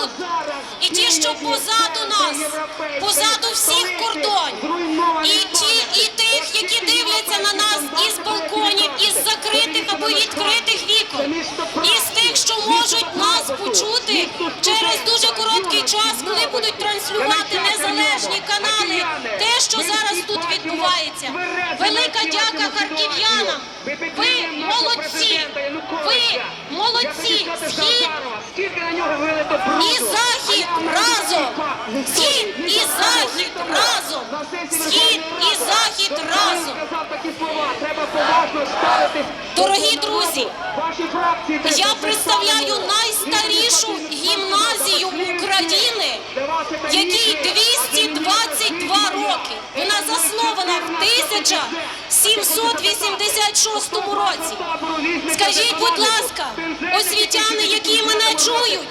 тут, і ті, що позаду нас, позаду всіх кордонів, і ті, і тих, які дивляться на нас із балконів, із закритих або відкритих вікон, із тих, що можуть нас почути через дуже короткий час, коли будуть транслювати незалежні канали, те, що зараз тут відбувається. Велика дяка харків'янам. Ви молодці! Ви молодці! Схід і захід разом! Схід і захід разом! Схід і захід разом! Дорогі друзі, я представляю найстарішу гімназію України, якій 222 роки. Вона в 1786 році. Скажіть, будь ласка, освітяни, які мене чують,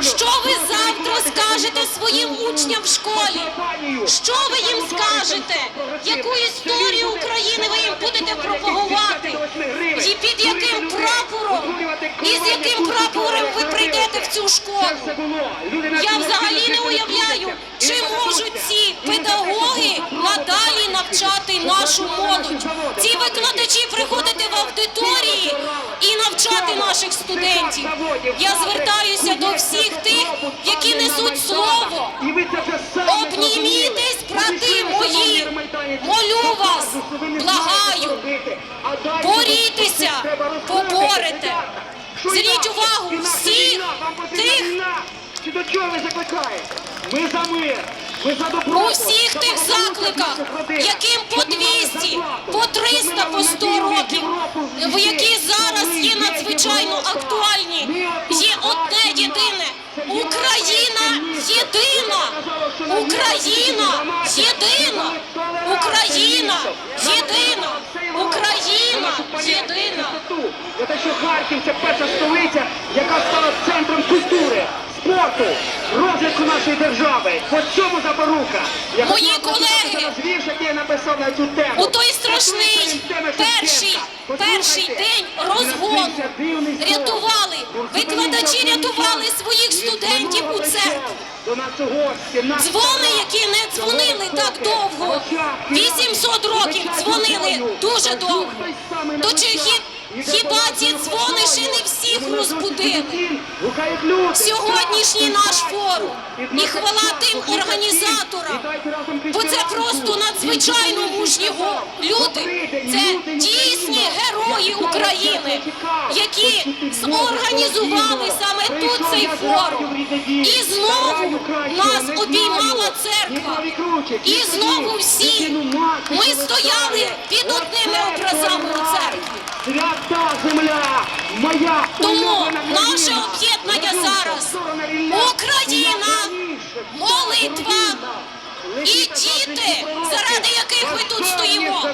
що ви завтра скажете своїм учням в школі? Що ви їм скажете? Яку історію України ви їм будете пропагувати? І під яким прапором? І з яким прапором ви прийдете в цю школу? Я взагалі не уявляю, чи можуть ці педагоги навчати нашу молодь. Ці викладачі приходити в аудиторії і навчати наших студентів. Я звертаюся до всіх тих, які несуть слово. Обнімітесь, брати мої, молю вас, благаю, борітеся, поборете. Зверніть увагу всіх тих, до чого ви закликаєте? Ми за мир, ми за добро. у всіх тих закликах, яким по 200, по 300, по 100 років, в які зараз є надзвичайно актуальні, є одне єдине. Україна єдина! Україна єдина! Україна єдина! Україна єдина! Те, що Харків це перша столиця, яка стала центром культури, спорту, розвитку нашої держави. По цьому запорука. Я Мої колеги, запитати який я написав на цю тему. У той страшний перший, перший день розгону рятували, викладачі рятували своїх студентів у церкві. Дзвони, які не дзвонили так довго, 800 років дзвонили дуже довго. То чи хіба ці дзвони люди. Сьогоднішній наш форум. І хвала тим організаторам, бо це просто надзвичайно мужні люди. Це дійсні герої України, які зорганізували саме тут цей форум. І знову нас обіймала церква. І знову всі ми стояли під одними образами у церкві. Свята земля, моя Тому наше об'єднання зараз. Україна, молитва і діти, заради яких ми тут стоїмо.